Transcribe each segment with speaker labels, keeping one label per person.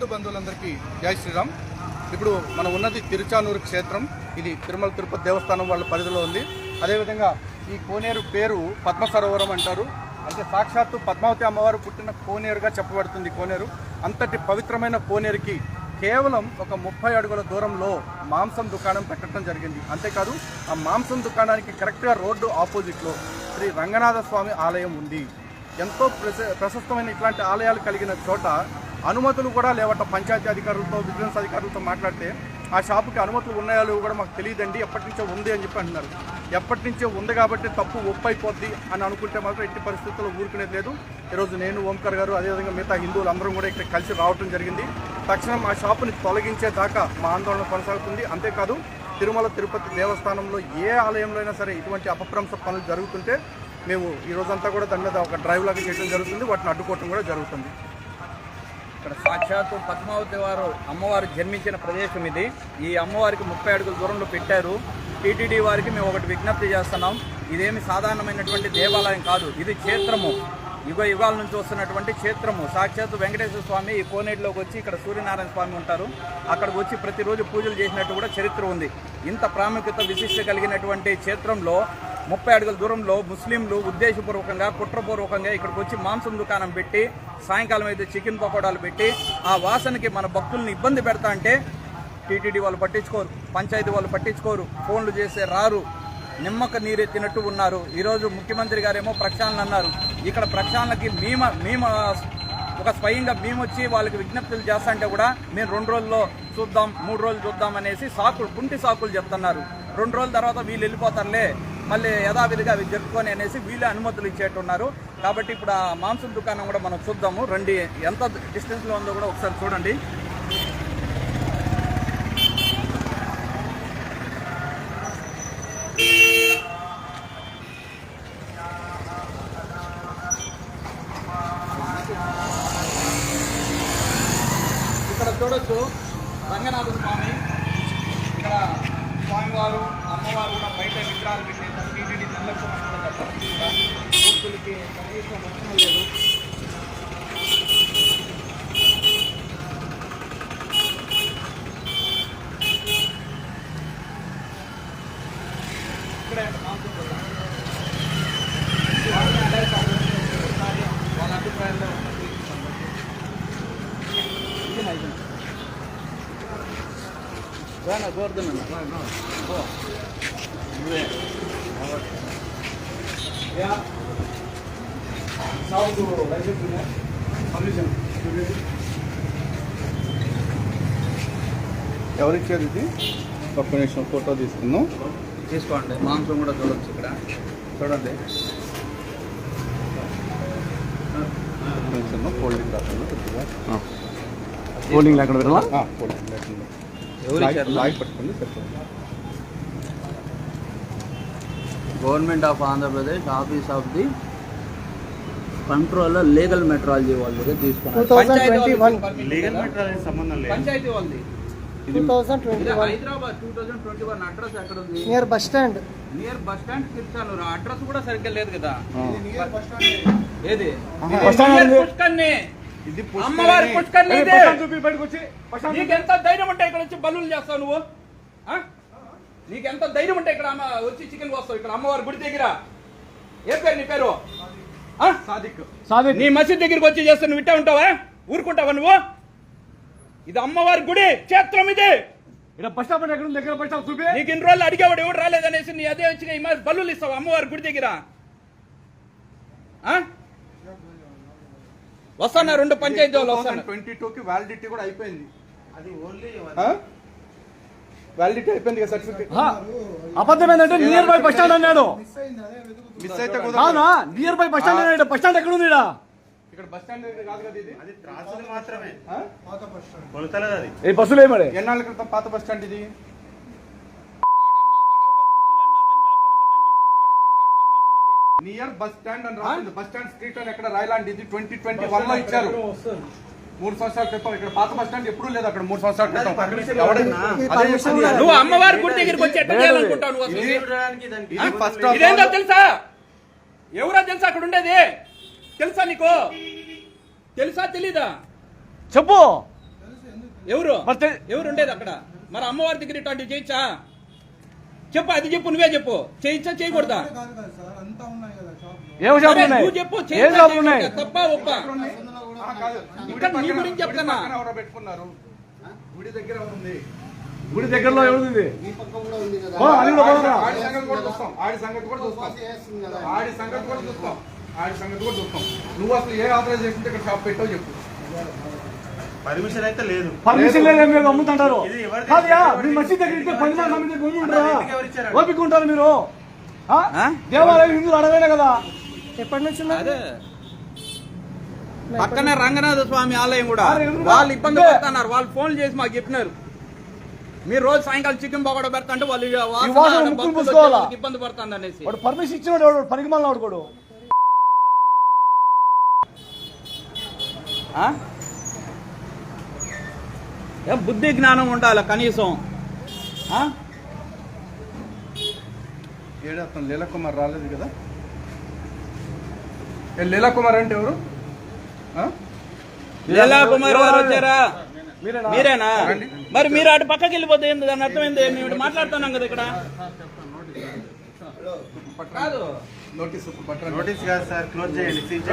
Speaker 1: హిందూ బంధువులందరికీ జై శ్రీరామ్. ఇప్పుడు మనం ఉన్నది తిరుచానూరు క్షేత్రం. ఇది తిరుమల తిరుపతి దేవస్థానం వాళ్ళ పరిధిలో ఉంది. అదేవిధంగా ఈ కోనేరు పేరు పద్మ సరోవరం అంటారు. అంటే సాక్షాత్తు పద్మావతి అమ్మవారు పుట్టిన కోనేరుగా చెప్పబడుతుంది కోనేరు. అంతటి పవిత్రమైన కోనేరుకి కేవలం ఒక ముప్పై అడుగుల దూరంలో మాంసం దుకాణం పెట్టడం జరిగింది. అంతేకాదు ఆ మాంసం దుకాణానికి కరెక్ట్గా రోడ్డు ఆపోజిట్లో శ్రీ రంగనాథ స్వామి ఆలయం ఉంది. ఎంతో ప్రశ ప్రశస్తమైన ఇట్లాంటి ఆలయాలు కలిగిన చోట అనుమతులు కూడా లేవట పంచాయతీ అధికారులతో విజిలెన్స్ అధికారులతో మాట్లాడితే ఆ షాపుకి అనుమతులు ఉన్నాయో కూడా మాకు తెలియదండి ఎప్పటి నుంచో ఉంది అని చెప్పి అంటున్నారు. ఎప్పటి నుంచో ఉంది కాబట్టి తప్పు ఒప్పైపోద్ది అని అనుకుంటే మాత్రం ఎట్టి పరిస్థితుల్లో ఊరుకునేది లేదు. ఈరోజు నేను ఓంకర్ గారు అదేవిధంగా మిగతా హిందువులు అందరం కూడా ఇక్కడ కలిసి రావడం జరిగింది. తక్షణం ఆ షాపుని తొలగించే దాకా మా ఆందోళన కొనసాగుతుంది. అంతేకాదు తిరుమల తిరుపతి దేవస్థానంలో ఏ ఆలయంలో అయినా సరే ఇటువంటి అపభ్రంశ పనులు జరుగుతుంటే మేము ఈ రోజంతా కూడా దాని మీద ఒక డ్రైవ్ లాగా చేయడం జరుగుతుంది. వాటిని అడ్డుకోవటం కూడా జరుగుతుంది.
Speaker 2: ఇక్కడ సాక్షాత్తు పద్మావతి వారు అమ్మవారు జన్మించిన ప్రదేశం ఇది. ఈ అమ్మవారికి ముప్పై అడుగుల దూరంలో పెట్టారు. టీటీడీ వారికి మేము ఒకటి విజ్ఞప్తి చేస్తున్నాం. ఇదేమి సాధారణమైనటువంటి దేవాలయం కాదు. ఇది క్షేత్రము. యుగ యుగాల నుంచి వస్తున్నటువంటి క్షేత్రము. సాక్షాత్తు వెంకటేశ్వర స్వామి ఈ కోనేటిలోకి వచ్చి ఇక్కడ సూర్యనారాయణ స్వామి ఉంటారు. అక్కడికి వచ్చి ప్రతిరోజు పూజలు చేసినట్టు కూడా చరిత్ర ఉంది. ఇంత ప్రాముఖ్యత విశిష్ట కలిగినటువంటి క్షేత్రంలో ముప్పై అడుగుల దూరంలో ముస్లింలు ఉద్దేశపూర్వకంగా కుట్రపూర్వకంగా ఇక్కడికి వచ్చి మాంసం దుకాణం పెట్టి సాయంకాలం అయితే చికెన్ పకోడాలు పెట్టి ఆ వాసనకి మన భక్తుల్ని ఇబ్బంది పెడతా అంటే టీటీడీ వాళ్ళు పట్టించుకోరు పంచాయతీ వాళ్ళు పట్టించుకోరు ఫోన్లు చేసే రారు. నిమ్మక నీరెత్తినట్టు ఉన్నారు. ఈరోజు ముఖ్యమంత్రి గారేమో ప్రక్షాళన అన్నారు. ఇక్కడ ప్రక్షాళనకి మేము మేము ఒక స్వయంగా మేము వచ్చి వాళ్ళకి విజ్ఞప్తులు చేస్తుంటే కూడా మేము రెండు రోజుల్లో చూద్దాం మూడు రోజులు చూద్దాం అనేసి సాకులు కుంటి సాకులు చెప్తున్నారు. రెండు రోజుల తర్వాత వీళ్ళు వెళ్ళిపోతారులే మళ్ళీ యథావిధిగా అవి జరుపుకొని అనేసి వీళ్ళే అనుమతులు ఇచ్చేట్టున్నారు. కాబట్టి ఇప్పుడు ఆ మాంసం దుకాణం కూడా మనం చూద్దాము. రండి ఎంత డిస్టెన్స్లో ఉందో కూడా ఒకసారి చూడండి. ఇక్కడ చూడొచ్చు రంగనాథ స్వామి. ఇక్కడ స్వామివారు అమ్మవారు కూడా బయట విగ్రహాలు పెట్టేసారు టీటీడీ నిర్లక్ష్యం అనుకుంటే భక్తులకి కనీసం రక్షణ లేదు ఇక్కడే మాంసం కూడా. వాళ్ళ అభిప్రాయాలు వాళ్ళ అభిప్రాయాల్లో ఇది నైజం వేణ గోర్ధన
Speaker 1: ఎవరిచ్చారు ఇది ఒక్క నిమిషం ఫోటో తీసుకుందాం
Speaker 2: తీసుకోండి మాంసం కూడా చూడొచ్చు ఇక్కడ చూడండి
Speaker 1: ఫోల్డింగ్
Speaker 3: ఫోల్డింగ్ లేకుండా
Speaker 1: ఫోల్డింగ్ లేకుండా
Speaker 2: government of Andhra Pradesh office of the control legal metrology వాళ్ళ దగ్గర తీసుకున్నారు.
Speaker 4: 2021
Speaker 2: లీగల్ మెట్రాలజీ సంబంధం లేదు. పంచాయతీ వాళ్ళది. ఇది
Speaker 4: 2021
Speaker 2: Hyderabad two thousand twenty one address ఎక్కడ ఉంది
Speaker 4: near bus stand
Speaker 2: near bus stand Tiruchanur address కూడా సరిగ్గా లేదు కదా. ఏది?
Speaker 3: Bus stand.
Speaker 1: ఇది
Speaker 2: అమ్మవారి పుష్కర్ని ఇది.
Speaker 3: చూపి బయటకు వచ్చి.
Speaker 2: నీకు ఎంత ధైర్యం ఉంటే ఇక్కడ వచ్చి బల్లులు చేస్తావు నువ్వు? ఆ? నీకు ఎంత ధైర్యం ఉంటే ఇక్కడ అమ్మ వచ్చి చికెన్ వస్తావు ఇక్కడ అమ్మవారి గుడి దగ్గర. ఏ పేరు నీ పేరు? ఆ?
Speaker 1: సాదిక్.
Speaker 3: సాదిక్.
Speaker 2: నీ మసీద్ దగ్గరికి వచ్చి చేస్తే నువ్వు ఇట్టే ఉంటావా? ఊరుకుంటావా నువ్వు? ఇది అమ్మవారి గుడి క్షేత్రం ఇది.
Speaker 3: ఇక్కడ బస్ స్టాప్ ఎక్కడ దగ్గర బస్ స్టాప్ చూపి.
Speaker 2: నీకు ఇన్ని రోజులు అడిగేవాడు ఎవడు రాలేదనేసి నీ అదే వచ్చి ఈ మరి బల్లులు ఇస్తావు అమ్మవారి గుడి దగ్గర? ఆ? వస్తానా? రెండు పంచాయతీ వాళ్ళు వస్తాను?
Speaker 1: ట్వంటీ టూకి వ్యాలిడిటీ కూడా అయిపోయింది. వ్యాలిడిటీ అయిపోయింది కదా సర్టిఫికేట్
Speaker 3: అబద్ధం ఏంటంటే నియర్ బై బస్ స్టాండ్ అన్నాడు.
Speaker 1: మిస్ అయితే.
Speaker 3: కాదా? నియర్ బై బస్ స్టాండ్ అన్నాడు. బస్ స్టాండ్ ఎక్కడ ఉంది?
Speaker 1: ఇక్కడ బస్ స్టాండ్ కాదు కదా ఇది?
Speaker 3: ఏ బస్సులు ఏమడే
Speaker 1: ఎన్నాళ్ళ క్రితం పాత బస్ స్టాండ్ ఇది? నియర్ బస్ స్టాండ్ అని రాసింది. బస్ స్టాండ్ స్ట్రీట్ అని ఎక్కడ రాయలాంటి ఇది ట్వంటీ ట్వంటీ వన్లో ఇచ్చారు. మూడు సంవత్సరాల క్రితం ఇక్కడ పాత బస్ స్టాండ్ ఎప్పుడూ లేదు అక్కడ మూడు సంవత్సరాల క్రితం.
Speaker 2: నువ్వు అమ్మవారి గుడి దగ్గరికి వచ్చి ఎట్లా చేయాలనుకుంటావు
Speaker 1: ఫస్ట్
Speaker 2: ఇదేందో తెలుసా? ఎవరో తెలుసా అక్కడ ఉండేది? తెలుసా నీకు? తెలుసా తెలీదా?
Speaker 3: చెప్పు.
Speaker 2: ఎవరు? ఎవరు ఉండేది అక్కడ? మరి అమ్మవారి దగ్గర ఇట్లాంటివి చేయొచ్చా చెప్పు అది చెప్పు నువ్వే చెప్పు. చేయొచ్చా చేయకూడదా?
Speaker 3: ఏం షాపులు
Speaker 2: సరే,
Speaker 3: ఉన్నాయి? ఏం ఉన్నాయి?
Speaker 2: తప్పా ఒప్పా?
Speaker 1: ఆ, కాదు.
Speaker 2: ఇక్కడ నీ గురించి చెప్తున్నా.
Speaker 1: ఎవరో పెట్టుకున్నారు? గుడి దగ్గర ఉంది?
Speaker 3: గుడి దగ్గరలో ఎవరిది?
Speaker 1: ఆడి సంగతి కూడా చూస్తాం. ఆడి సంగతి కూడా చూస్తాం. ఆడి సంగతి కూడా చూస్తాం. ఆడి సంగతి కూడా చూస్తాం. నువ్వు అసలు ఏ ఆథరైజేషన్ ఇక్కడ షాప్ పెట్టావు చెప్పు.
Speaker 5: పర్మిషన్ అయితే లేదు.
Speaker 3: పర్మిషన్ లేదు. మీరు అమ్ముతుంటారు
Speaker 5: ఇది ఎవరిది?
Speaker 3: కాదయా మీ మసీద్ దగ్గర పది మంది ఉంటారా? ఓపిక ఉంటారు మీరు? దేవాలయం హిందువులు అడగలేనే కదా.
Speaker 4: ఎప్పటి నుంచి ఉన్నది?
Speaker 2: పక్కనే రంగనాథ స్వామి ఆలయం కూడా? వాళ్ళు ఇబ్బంది. పడుతున్నారు వాళ్ళు ఫోన్ చేసి మాకు చెప్పినారు మీరు రోజు సాయంకాలం చికెన్ పకోడా పెడతా అంటే వాళ్ళు ఇబ్బంది పడుతుంది అనేసి
Speaker 3: వాడు పర్మిషన్ ఇచ్చినాడు వాడు పనికి మళ్ళీ?
Speaker 2: ఏ బుద్ధి జ్ఞానం ఉండాలి కనీసం ఆ?
Speaker 1: ఏడు అతను లీలా కుమార్ రాలేదు కదా లీలా కుమార్ అంటే ఎవరు?
Speaker 2: లీలా కుమార్ గారు వచ్చారా?
Speaker 3: మీరేనా.
Speaker 2: మరి మీరు అటు పక్కకి వెళ్ళిపోతే ఏంది? దాని అర్థమైంది మేము మాట్లాడుతున్నాం కదా ఇక్కడ.
Speaker 1: నోటీస్
Speaker 5: కాదు సార్ క్లోజ్ చేయండి సీజ్?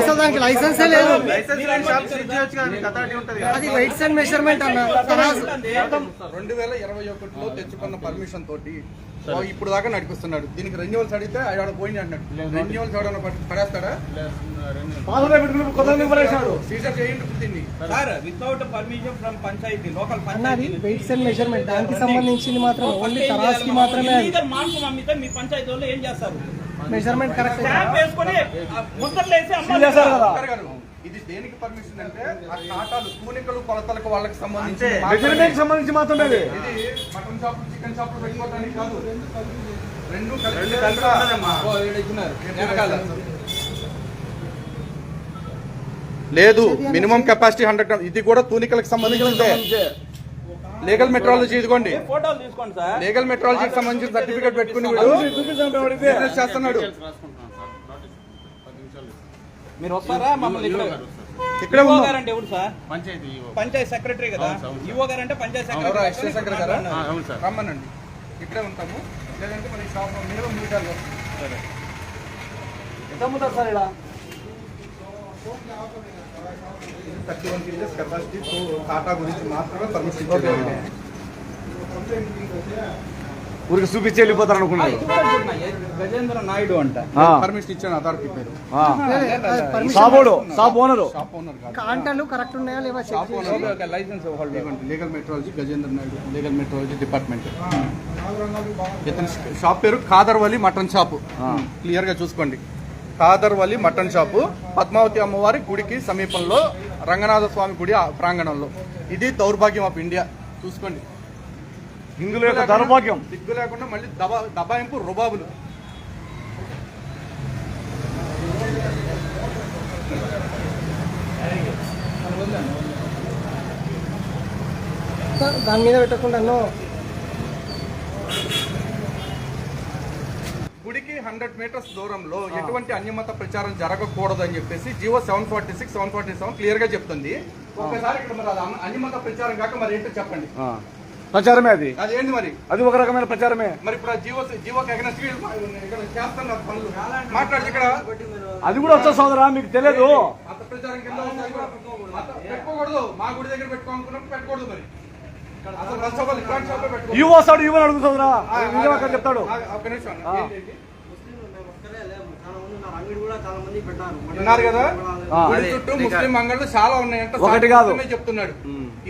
Speaker 4: అసలు దానికి లైసెన్సే లేదు.
Speaker 5: లైసెన్స్ లేని షాప్ సీజ్ చేయొచ్చు కదా మీకు అథారిటీ ఉంటుంది కదా.
Speaker 4: అది వెయిట్స్ అండ్ మెజర్మెంట్ అన్న.
Speaker 1: రెండు వేల ఇరవై ఒకటిలో తెచ్చుకున్న పర్మిషన్ తోటి ఇప్పుడు దాకా నడిపిస్తున్నాడు. దీనికి రెన్యువల్స్ అడిగితే ఆడ పోయింది అంటున్నాడు రెన్యువల్స్ ఎవడన్నా పడేస్తాడా?
Speaker 3: పెట్టుకుని
Speaker 2: sir without permission from panchayati local
Speaker 4: అన్నది
Speaker 2: పంచాయతీ
Speaker 4: వెయిట్స్ అండ్ మెజర్మెంట్ దానికి సంబంధించింది మాత్రం ఓన్లీ మాత్రమే.
Speaker 2: మాంసం అమ్మితే మీ పంచాయతీ వాళ్ళు ఏం చేస్తారు?
Speaker 4: మెజర్మెంట్ కరెక్ట్
Speaker 2: వేసుకొని వేసి
Speaker 3: కదా.
Speaker 1: ఇది దేనికి పర్మిషన్ అంటే ఆ కాటాలు తూనికలు కొలతలకు వాళ్ళకి సంబంధించి.
Speaker 3: మెజర్మెంట్ సంబంధించి మాత్రమే.
Speaker 1: ఇది మటన్ షాపులు చికెన్ షాపులు పెట్టుకోవడానికి కాదు. రెండు
Speaker 5: రెండు
Speaker 1: కలిపి
Speaker 5: కలిపి
Speaker 1: లేదు మినిమం కెపాసిటీ హండ్రెడ్ ఇది కూడా తూనికలకు సంబంధించిందే లీగల్ మెట్రాలజీ ఇదిగోండి.
Speaker 2: ఏ ఫోటోలు తీసుకోండి సార్?
Speaker 1: లీగల్ మెట్రాలజీకి సంబంధించిన సర్టిఫికేట్ పెట్టుకుని. బిజినెస్ చేస్తున్నాడు.
Speaker 2: మీరు వస్తారా? మమ్మల్ని ఇక్కడ ఎవరు సార్? పంచాయత్ సెక్రటరీ కదా? ఈవో గారు అంటే పంచాయత్ సెక్రటరీ.
Speaker 1: రమ్మనండి. ఇక్కడే ఉంటాము. లేదంటే మన షాప్ మినిమం మీటర్లు
Speaker 3: ఎంత అమ్ముతారు సార్ ఇలా?
Speaker 1: Thirty one kgs capacity Tata గురించి మాత్రమే పర్మిషన్
Speaker 3: ఊరికి చూపించి వెళ్ళిపోతారు అనుకున్నారు
Speaker 2: గజేంద్ర నాయుడు అంట.
Speaker 1: పర్మిషన్ ఇచ్చాను అథారిటీ పేరు.
Speaker 3: సాబ్ ఓనరు
Speaker 1: షాప్ ఓనర్.
Speaker 4: కాంటాలు కరెక్ట్ ఉన్నాయా లేవా చెక్
Speaker 1: షాప్ ఓనర్
Speaker 2: ఒక licence
Speaker 1: legal metrology Gajendra Naidu legal metrology department ఇతని షాప్ పేరు ఖాదర్వలి మటన్ షాపు. క్లియర్గా చూసుకోండి. ఖాదర్వలి మటన్ షాపు పద్మావతి అమ్మవారి గుడికి సమీపంలో రంగనాథ స్వామి గుడి ఆ ప్రాంగణంలో. ఇది దౌర్భాగ్యం ఆఫ్ ఇండియా. చూసుకోండి.
Speaker 3: హిందువుల యొక్క దౌర్భాగ్యం.
Speaker 1: దిగ్గు లేకుండా మళ్ళీ దబా దబాయింపు రుబాబులు.
Speaker 4: దాని మీద పెట్టకుండా
Speaker 1: గుడికి హండ్రెడ్ మీటర్స్ దూరంలో ఎటువంటి అన్యమత ప్రచారం జరగకూడదు అని చెప్పేసి Jio seven forty six seven forty seven క్లియర్గా చెప్తుంది ఒకసారి ఇక్కడ మరి అది అన్- అన్యమత ప్రచారం కాక మరి ఏంటో చెప్పండి.
Speaker 3: ప్రచారమే అది
Speaker 1: అదేంటి మరి
Speaker 3: అది ఒక రకమైన ప్రచారమే
Speaker 1: మరి ఇప్పుడు ఆ జియో జియోకి అగనెస్ట్ ఇక్కడ చేస్తున్నారు పనులు మాట్లాడి ఇక్కడ
Speaker 3: అది కూడా వచ్చా సోదరా మీకు తెలియదు
Speaker 1: మత ప్రచారం కింద పెట్టుకోకూడదు మా గుడి దగ్గర పెట్టుకోవాలనుకున్నప్పుడు పెట్టకూడదు మరి
Speaker 3: ఈ వస్తాడు ఇవ్వని అడుగు సోదరా
Speaker 1: ఆ,
Speaker 3: నిజం అక్కడ చెప్తాడు.
Speaker 1: చుట్టూ ముస్లిం అంగళ్ళు చాలా ఉన్నాయంట.
Speaker 3: ఒకటి కాదు.
Speaker 1: చెప్తున్నాడు.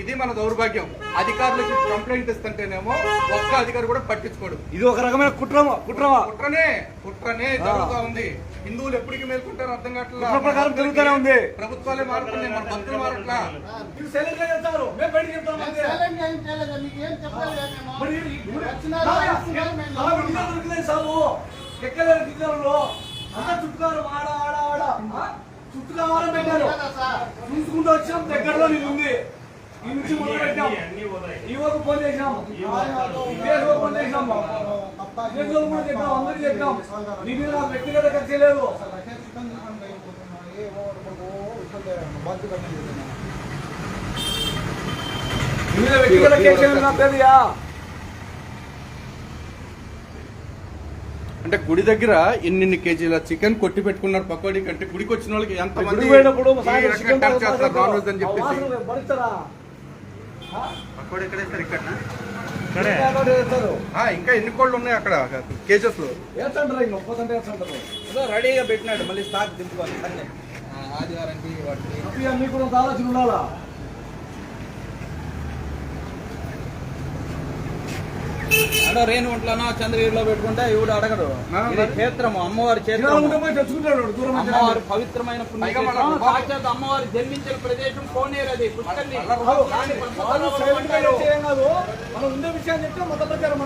Speaker 1: ఇది మన దౌర్భాగ్యం. అధికారులకి కంప్లైంట్ ఇస్తుంటేనేమో ఒక్క అధికారి కూడా పట్టించుకోడు.
Speaker 3: ఇది ఒక రకమైన కుట్రమా? కుట్రమా?
Speaker 1: కుట్రనే కుట్రనే జరుగుతా ఉంది. హిందువులు ఎప్పటికీ మేల్కుంటారు అర్థం కావట్లా?
Speaker 3: కుట్ర ప్రకారం జరుగుతూనే ఉంది.
Speaker 1: ప్రభుత్వాలే మారుతున్నాయి మన భక్తులు మారట్లా?
Speaker 3: చుట్టూ కావాలని పెట్టారు. చూసుకుంటూ వచ్చినాం దగ్గరలో నీది ఉంది. ఈ నుంచి మొదలు పెట్టాం ఈ వరకు ఫోన్ చేసినాం ఫోన్ చేసినాం. ఇదే కూడా చెప్పాం అందరికీ చెప్పాం నీ మీద నాకు వ్యక్తిగత కక్ష లేదు నీ మీద వ్యక్తిగత
Speaker 1: అంటే గుడి దగ్గర ఇన్నిన్ని కేజీల చికెన్ కొట్టి పెట్టుకున్నారు పకోడీ కంటే గుడికి వచ్చిన వాళ్ళకి ఎంత మంది చేస్తారు నాన్ వెజ్ అని చెప్పేసి?
Speaker 5: పకోడీ ఎక్కడ వేస్తారు? ఇక్కడ.
Speaker 3: ఇక్కడ వేస్తారు.
Speaker 1: ఆ, ఇంకా ఎన్ని కోళ్ళు ఉన్నాయి అక్కడ? కేజెస్లో.
Speaker 3: వేస్తుంటారు ఇంకా ఒక్కొక్కటి వేస్తుంటారు.
Speaker 2: రెడీగా పెట్టినాడు మళ్ళీ స్టాక్ దింపుకోవాలి ఆదివారానికి వాటికి
Speaker 3: మీకు కూడా ఆలోచన ఉండాలా?
Speaker 2: ఆడో రేణు ఒంట్లోనో చంద్రగిరిలో పెట్టుకుంటే ఇవిడు అడగడు. ఇది. క్షేత్రము అమ్మవారి
Speaker 3: నుంచి
Speaker 2: అమ్మవారు పవిత్రమైన పుణ్యక్షేత్రం సాక్షాత్ అమ్మవారి జన్మించిన ప్రదేశం కోనేరు అది పుష్కరిణి.
Speaker 3: మనం ఉండే విషయాన్ని చెప్తే ప్రచారం.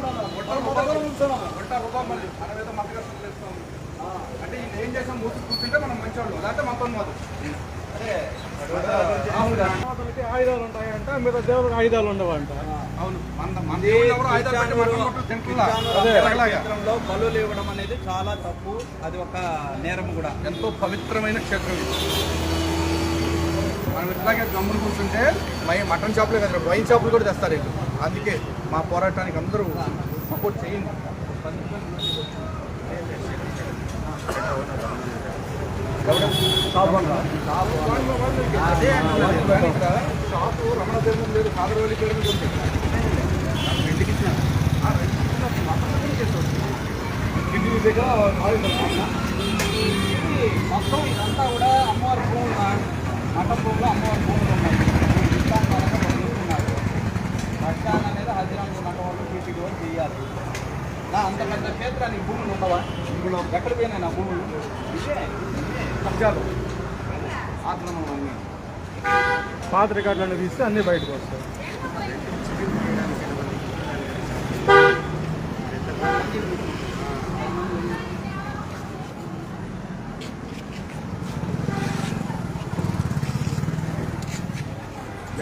Speaker 1: అంటే ఏం చేసాం మూసి కూర్చుంటే మనం మంచివాళ్ళు లేకపోతే మొత్తం మాదు
Speaker 3: దేవతలకి ఆయుధాలు ఉంటాయంట మిగతా దేవుడికి ఆయుధాలు ఉండవంట.
Speaker 2: క్షేత్రంలో బలులు ఇవ్వడం అనేది చాలా తప్పు. అది ఒక నేరం కూడా.
Speaker 1: ఎంతో పవిత్రమైన క్షేత్రం ఇది. మనం ఇట్లాగే గమ్మున కూర్చుంటే మై మటన్ షాపులే కదా వైన్ షాపులు కూడా తెస్తారు వీళ్ళు. అందుకే మా పోరాటానికి అందరూ సపోర్ట్ చేయండి. షాపు రమణ పేరు లేదు కాదరవల్లి పేరు ఉంది రెండుకి ఇచ్చిన ఆ, రెండుకి ఇచ్చిన మటన్ కూడా చేస్తారు.
Speaker 3: కిడ్నీ దగ్గర ఆయుధాలు
Speaker 2: మొత్తం ఇదంతా కూడా అమ్మవారి భూములు మఠ భూములు అమ్మవారి భూములు ఉన్నాయి ఇస్లాం పరంగా పంపిస్తున్నారు అనేది హజరాంగ్ మఠం వాళ్ళు టీటీడీ వాళ్ళు చేయాలి నా అంత పెద్ద క్షేత్రానికి భూములు ఉండవా ఇప్పుడు ఎక్కడ పోయినాయి నా భూములు ఇదే
Speaker 3: కబ్జాలు
Speaker 2: ఆక్రమణం అన్నీ
Speaker 3: పాత రికార్డులను తీస్తే అన్నీ బయటకు వస్తాయి.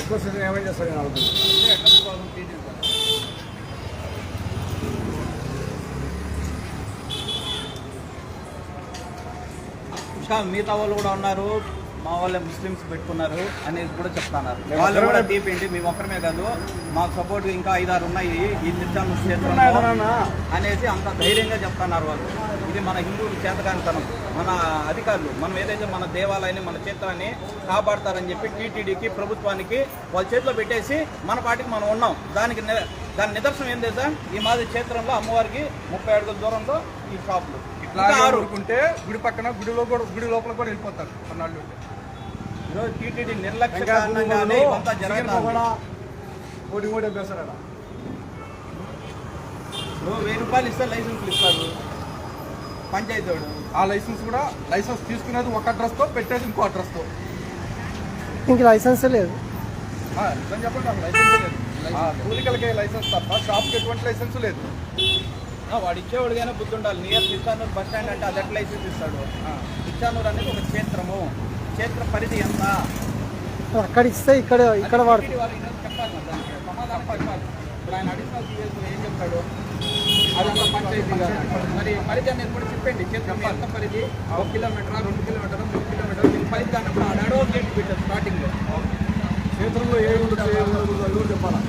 Speaker 3: ఎక్కువ సీజన్ చేస్తారు నేను
Speaker 2: ఇంకా మిగతా వాళ్ళు కూడా ఉన్నారు. మా వాళ్ళే ముస్లిమ్స్ పెట్టుకున్నారు అనేది కూడా చెప్తున్నారు. వాళ్ళు కూడా తీపిండి మేము ఒక్కరమే కాదు మాకు సపోర్ట్ ఇంకా ఐదారు ఉన్నాయి ఈ
Speaker 3: నాన్న.
Speaker 2: అనేసి అంత ధైర్యంగా చెప్తున్నారు వాళ్ళు. ఇది మన హిందువుల చేతకానితనం మన అధికారులు మనం ఏదైతే మన దేవాలయాన్ని మన క్షేత్రాన్ని కాపాడతారని చెప్పి టీటీడీకి ప్రభుత్వానికి వాళ్ళ చేతిలో పెట్టేసి మన పాటికి మనం ఉన్నాం. దానికి దాని నిదర్శనం ఏం తెలుసా? ఈ మాది క్షేత్రంలో అమ్మవారికి ముప్పై అడుగుల దూరంలో ఈ షాపులు.
Speaker 1: ఊరుకుంటే గుడి పక్కన గుడిలో కూడా గుడి లోపల కూడా వెళ్ళిపోతారు కొన్నాళ్ళు ఉంటే.
Speaker 2: ఈరోజు టీటీడీ నిర్లక్ష్య
Speaker 3: ఇంకా
Speaker 2: కారణంగానే జరుగుతుంది.
Speaker 3: పకోడా, కోటి కోటి అభ్యాసాలు
Speaker 2: ఇప్పుడు వెయ్యి రూపాయలు ఇస్తే లైసెన్స్లు ఇస్తారు. పంచాయతీ వాడు.
Speaker 1: ఆ లైసెన్స్ కూడా లైసెన్స్ తీసుకునేది ఒక అడ్రస్తో పెట్టేది ఇంకో అడ్రస్తో
Speaker 4: ఇంక లైసెన్స్ లేదు.
Speaker 1: చెప్పండి లైసెన్స్ లేదు. ఆ, కూలికలకే లైసెన్స్ తప్ప షాప్కి ఎటువంటి లైసెన్స్ లేదు.
Speaker 2: వాడు ఇచ్చేవాడు కానీ బుద్ధి ఉండాలి. నియర్ తిరుచానూరు బస్ స్టాండ్ అంటే అది ఎట్లా లైసెన్స్ ఇస్తాడు? తిరుచానూరు అనేది ఒక క్షేత్రము. క్షేత్ర పరిధి ఎంత?
Speaker 4: అక్కడ ఇస్తే ఇక్కడ ఇక్కడ
Speaker 2: ఈరోజు చెప్పాలి. సమాధానం చెప్పాలి ఇప్పుడు ఆయన అడిషనల్ సిఎస్ ఏం చెప్తాడు? అదంతా పంచాయతీ. మరి పరిధి అనేది కూడా చెప్పండి. క్షేత్రం ఎంత పరిధి? ఒక కిలోమీటర్ రెండు కిలోమీటర్ మూడు కిలోమీటర్? దీని పరిధి అన్నప్పుడు ఆడ అడో గేట్ పెట్టారు స్టార్టింగ్లో
Speaker 3: క్షేత్రంలో అది కూడా చెప్పాలా?